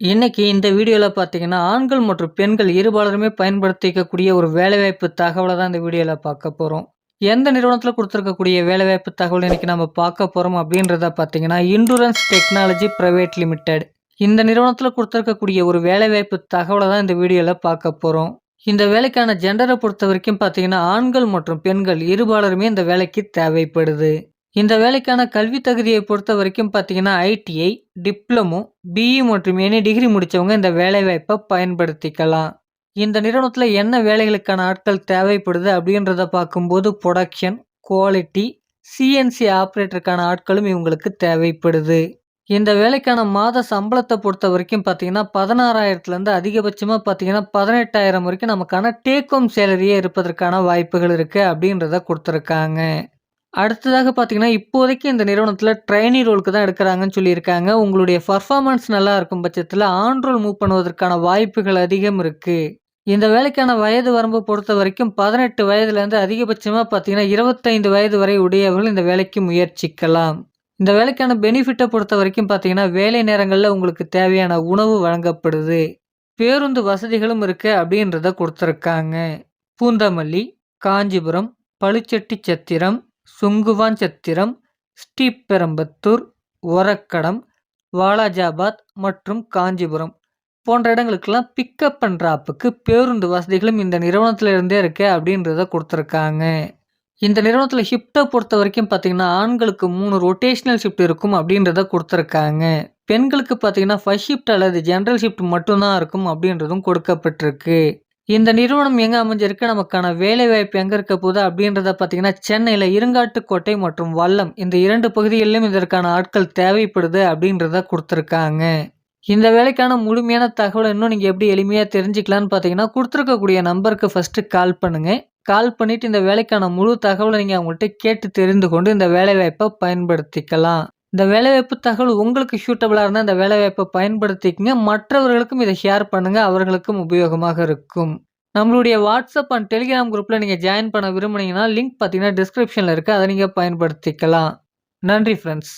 இன்னைக்கு இந்த வீடியோவில் பார்த்தீங்கன்னா, ஆண்கள் மற்றும் பெண்கள் இருபாலருமே பயன்படுத்திக்கக்கூடிய ஒரு வேலைவாய்ப்பு தகவலை தான் இந்த வீடியோவில் பார்க்க போகிறோம் எந்த நிறுவனத்தில் கொடுத்துருக்கக்கூடிய வேலைவாய்ப்பு தகவல் இன்னைக்கு நம்ம பார்க்க போகிறோம் அப்படின்றத பார்த்தீங்கன்னா, இன்டூரன்ஸ் டெக்னாலஜி ப்ரைவேட் லிமிடெட். இந்த நிறுவனத்தில் கொடுத்துருக்கக்கூடிய ஒரு வேலைவாய்ப்பு தகவலை தான் இந்த வீடியோவில் பார்க்க போகிறோம் இந்த வேலைக்கான ஜென்டரை பொறுத்த வரைக்கும் பார்த்தீங்கன்னா, ஆண்கள் மற்றும் பெண்கள் இருபாலருமே இந்த வேலைக்கு தேவைப்படுது. இந்த வேலைக்கான கல்வி தகுதியை பொறுத்த வரைக்கும் பார்த்தீங்கன்னா, ஐடிஐ, டிப்ளமோ, பிஇ மற்றும் எனி டிகிரி முடித்தவங்க இந்த வேலைவாய்ப்பை பயன்படுத்திக்கலாம். இந்த நிறுவனத்தில் என்ன வேலைகளுக்கான ஆட்கள் தேவைப்படுது அப்படின்றத பார்க்கும்போது, புரொடக்ஷன், குவாலிட்டி, சிஎன்சி ஆப்ரேட்டருக்கான ஆட்களும் இவங்களுக்கு தேவைப்படுது. இந்த வேலைக்கான மாத சம்பளத்தை பொறுத்த வரைக்கும் பார்த்தீங்கன்னா, பதினாறாயிரத்துலேருந்து அதிகபட்சமாக பார்த்தீங்கன்னா, 18,000 வரைக்கும் நமக்கான டேக் ஹோம் சேலரியே இருப்பதற்கான வாய்ப்புகள் இருக்குது அப்படின்றத கொடுத்துருக்காங்க அடுத்ததாக பார்த்தீங்கன்னா, இப்போதைக்கு இந்த நிறுவனத்தில் ட்ரைனி ரோலுக்கு தான் எடுக்கிறாங்கன்னு சொல்லியிருக்காங்க. உங்களுடைய பர்ஃபார்மன்ஸ் நல்லா இருக்கும் பட்சத்தில் ஆன் ரோல் மூவ் பண்ணுவதற்கான வாய்ப்புகள் அதிகம் இருக்குது இந்த வேலைக்கான வயது வரம்பு பொறுத்தவரைக்கும் 18 வயதிலேருந்து அதிகபட்சமா பார்த்தீங்கன்னா, 25 வயது வரை உடையவர்கள் இந்த வேலைக்கு முயற்சிக்கலாம். இந்த வேலைக்கான பெனிஃபிட்டை பொறுத்த வரைக்கும் பார்த்தீங்கன்னா, வேலை நேரங்களில் உங்களுக்கு தேவையான உணவு வழங்கப்படுது. பேருந்து வசதிகளும் இருக்குது அப்படின்றத கொடுத்துருக்காங்க பூந்தமல்லி, காஞ்சிபுரம், பளுச்செட்டிச்சத்திரம், சுங்குவாஞ்சத்திரம், ஸ்ரீபெரும்புதூர், ஒரக்கடம், வாலாஜாபாத் மற்றும் காஞ்சிபுரம் போன்ற இடங்களுக்கெல்லாம் பிக்கப் பண்ணுற ஆப்புக்கு பேருந்து வசதிகளும் இந்த நிறுவனத்தில் இருந்தே இருக்கே அப்படின்றத கொடுத்துருக்காங்க இந்த நிறுவனத்தில் ஷிஃப்ட்டை பொறுத்த வரைக்கும் பார்த்தீங்கன்னா, ஆண்களுக்கு மூணு ரொட்டேஷ்னல் ஷிஃப்ட் இருக்கும் அப்படின்றத கொடுத்துருக்காங்க பெண்களுக்கு பார்த்தீங்கன்னா, ஃபஸ்ட் ஷிஃப்ட் அல்லது ஜென்ரல் ஷிஃப்ட் மட்டும்தான் இருக்கும் அப்படின்றதும் கொடுக்கப்பட்டிருக்கு. இந்த நிறுவனம் எங்கே அமைஞ்சிருக்கு, நமக்கான வேலைவாய்ப்பு எங்கே இருக்க போகுது? அப்படின்றத பார்த்தீங்கன்னா, சென்னையில் இருங்காட்டுக்கோட்டை மற்றும் வல்லம் இந்த இரண்டு பகுதிகளிலும் இதற்கான ஆட்கள் தேவைப்படுது அப்படின்றத கொடுத்துருக்காங்க. இந்த வேலைக்கான முழுமையான தகவலை இன்னும் நீங்கள் எப்படி எளிமையாக தெரிஞ்சுக்கலான்னு பார்த்தீங்கன்னா, கொடுத்துருக்கக்கூடிய நம்பருக்கு ஃபர்ஸ்ட்டு கால் பண்ணுங்கள் கால் பண்ணிவிட்டு இந்த வேலைக்கான முழு தகவலை நீங்கள் அவங்கள்ட்ட கேட்டு தெரிந்து கொண்டு இந்த வேலைவாய்ப்பை பயன்படுத்திக்கலாம். இந்த வேலைவாய்ப்பு தகவல் உங்களுக்கு சூட்டபிளாக இருந்தால் இந்த வேலைவாய்ப்பை பயன்படுத்திக்கங்க. மற்றவர்களுக்கும் இதை ஷேர் பண்ணுங்கள் அவர்களுக்கும் உபயோகமாக இருக்கும். நம்மளுடைய வாட்ஸ்அப் அண்ட் டெலிகிராம் குரூப்பில் நீங்கள் ஜாயின் பண்ண விரும்புனீங்கன்னா, லிங்க் பார்த்தீங்கன்னா டிஸ்கிரிப்ஷனில் இருக்குது அதை நீங்கள் பயன்படுத்திக்கலாம். நன்றி ஃப்ரெண்ட்ஸ்